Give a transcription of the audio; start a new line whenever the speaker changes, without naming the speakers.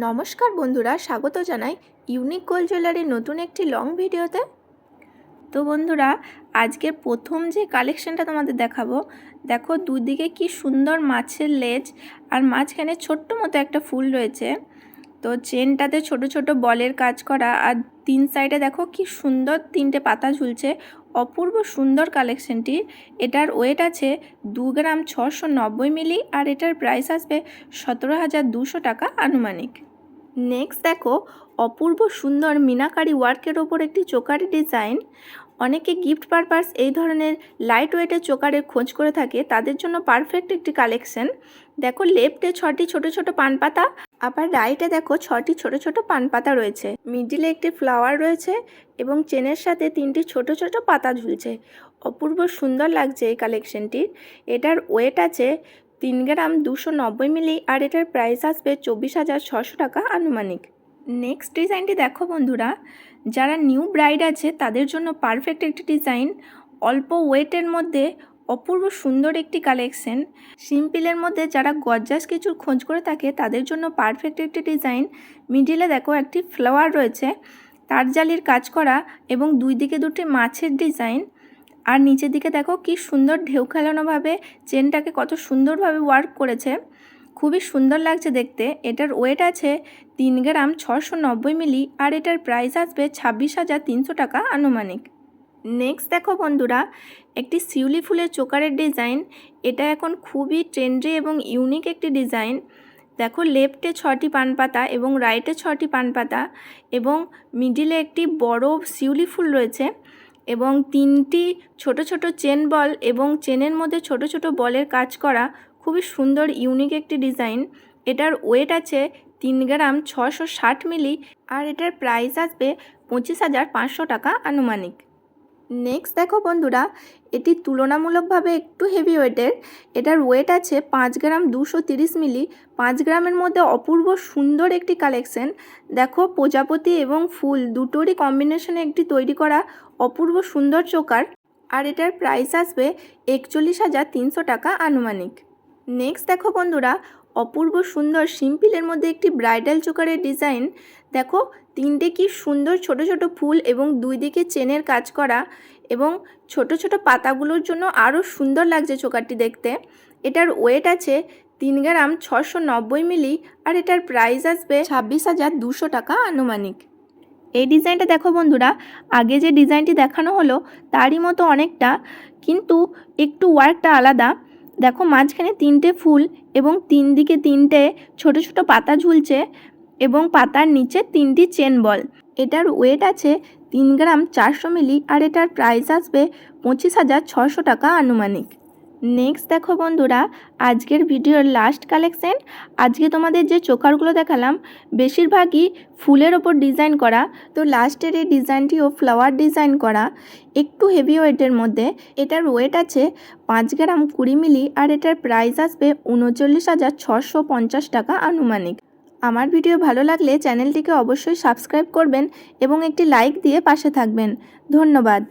নমস্কার বন্ধুরা, স্বাগত জানাই ইউনিক গোল্ড জুয়েলারির নতুন একটি লং ভিডিওতে তো বন্ধুরা, আজকের প্রথম যে কালেকশনটা তোমাদের দেখাবো, দেখো দুদিকে কি সুন্দর মাছের লেজ আর মাঝখানে ছোট্ট মতো একটা ফুল রয়েছে। তো চেনটাতে ছোট ছোট বলের কাজ করা আর তিন সাইডে দেখো কি সুন্দর তিনটে পাতা ঝুলছে। অপূর্ব সুন্দর কালেকশনটি এটার ওয়েট আছে দু গ্রাম ছশো নব্বই মিলি আর এটার প্রাইস আসবে সতেরো হাজার দুশো টাকা আনুমানিক। নেক্সট দেখো, অপূর্ব সুন্দর মিনাকারি ওয়ার্কের ওপর একটি চোকারি ডিজাইন অনেকে গিফট পারপাস এই ধরনের লাইট ওয়েটের চোকারের খোঁজ করে থাকে, তাদের জন্য পারফেক্ট একটি কালেকশন দেখো লেফটে ছটি ছোট ছোট পান পাতা আবার রাইটে দেখো ছটি ছোট ছোট পান পাতা রয়েছে। মিডিলে একটি ফ্লাওয়ার রয়েছে এবং চেনের সাথে তিনটি ছোট ছোট পাতা ঝুলছে। অপূর্ব সুন্দর লাগছে এই কালেকশনটির। এটার ওয়েট আছে তিন গ্রাম দুশো নব্বই মিলি আর এটার প্রাইস আসবে চব্বিশ হাজার ছশো টাকা আনুমানিক। নেক্সট ডিজাইনটি দেখো বন্ধুরা, যারা নিউ ব্রাইড আছে তাদের জন্য পারফেক্ট একটি ডিজাইন। অল্প ওয়েটের মধ্যে অপূর্ব সুন্দর একটি কালেকশন সিম্পলের মধ্যে যারা গজ্জাস কিছু খোঁজ করে থাকে, তাদের জন্য পারফেক্ট একটি ডিজাইন মিডিলে দেখো একটি ফ্লাওয়ার রয়েছে, তার জালির কাজ করা এবং দুই দিকে দুটি মাছের ডিজাইন আর নিচের দিকে দেখো কি সুন্দর ঢেউ খেলানোভাবে চেনটাকে কত সুন্দরভাবে ওয়ার্ক করেছে। খুবই সুন্দর লাগছে দেখতে। এটার ওয়েট আছে তিন গ্রাম ছশো নব্বই মিলি আর এটার প্রাইস আসবে ছাব্বিশ হাজার তিনশো টাকা আনুমানিক। নেক্সট দেখো বন্ধুরা, একটি শিউলি ফুলের চোকারের ডিজাইন এটা এখন খুবই ট্রেন্ডি এবং ইউনিক একটি ডিজাইন দেখো লেফটে ছটি পান পাতা এবং রাইটে ছটি পান পাতা এবং মিডিলে একটি বড় শিউলি ফুল রয়েছে এবং তিনটি ছোট ছোট চেন বল এবং চেনের মধ্যে ছোট ছোট বলের কাজ করা খুবই সুন্দর ইউনিক একটি ডিজাইন এটার ওয়েট আছে তিন গ্রাম ছশো ষাট মিলি আর এটার প্রাইস আসবে পঁচিশ হাজার পাঁচশো টাকা আনুমানিক। নেক্সট দেখো বন্ধুরা, এটি তুলনামূলকভাবে একটু হেভি ওয়েটের এটার ওয়েট আছে পাঁচ গ্রাম দুশো তিরিশ মিলি। পাঁচ গ্রামের মধ্যে অপূর্ব সুন্দর একটি কালেকশন দেখো প্রজাপতি এবং ফুল দুটোরই কম্বিনেশনে একটি তৈরি করা অপূর্ব সুন্দর চোকার। আর এটার প্রাইস আসবে একচল্লিশ হাজার তিনশো টাকা আনুমানিক। নেক্সট দেখো বন্ধুরা অপূর্ব সুন্দর সিম্পিলের মধ্যে একটি ব্রাইডাল চোকারের ডিজাইন। দেখো, তিনটে কি সুন্দর ছোট ছোট ফুল এবং দুই দিকে চেনের কাজ করা এবং ছোট ছোট পাতাগুলোর জন্য আরও সুন্দর লাগছে চোকারটি দেখতে। এটার ওয়েট আছে তিন গ্রাম ছশো নব্বই মিলি আর এটার প্রাইস আসবে ছাব্বিশ হাজার দুশো টাকা আনুমানিক। এই ডিজাইনটা দেখো বন্ধুরা, আগে যে ডিজাইনটি দেখানো হলো তারই মতো অনেকটা, কিন্তু একটু ওয়ার্কটা আলাদা। দেখো মাঝখানে তিনটে ফুল এবং তিন দিকে তিনটে ছোট ছোট পাতা ঝুলছে এবং পাতার নিচে তিনটি চেন বল। এটার ওয়েট আছে তিন গ্রাম চারশো মিলি আর এটার প্রাইস আসবে পঁচিশ হাজার ছশো টাকা আনুমানিক। নেক্সট দেখো বন্ধুরা, আজকের ভিডিওর লাস্ট কালেকশন আজকে তোমাদের যে চোকারগুলো দেখালাম, বেশিরভাগই ফুলের ওপর ডিজাইন করা, তো লাস্টের এই ডিজাইনটিও ফ্লাওয়ার ডিজাইন করা, একটু হেভি ওয়েটের মধ্যে, এটার ওয়েট আছে পাঁচ গ্রাম কুড়ি মিলি, আর এটার প্রাইস আসবে উনচল্লিশ হাজার ছশো পঞ্চাশ টাকা আনুমানিক। আমার ভিডিও ভালো লাগলে চ্যানেলটিকে অবশ্যই সাবস্ক্রাইব করবেন এবং একটি লাইক দিয়ে পাশে থাকবেন। ধন্যবাদ।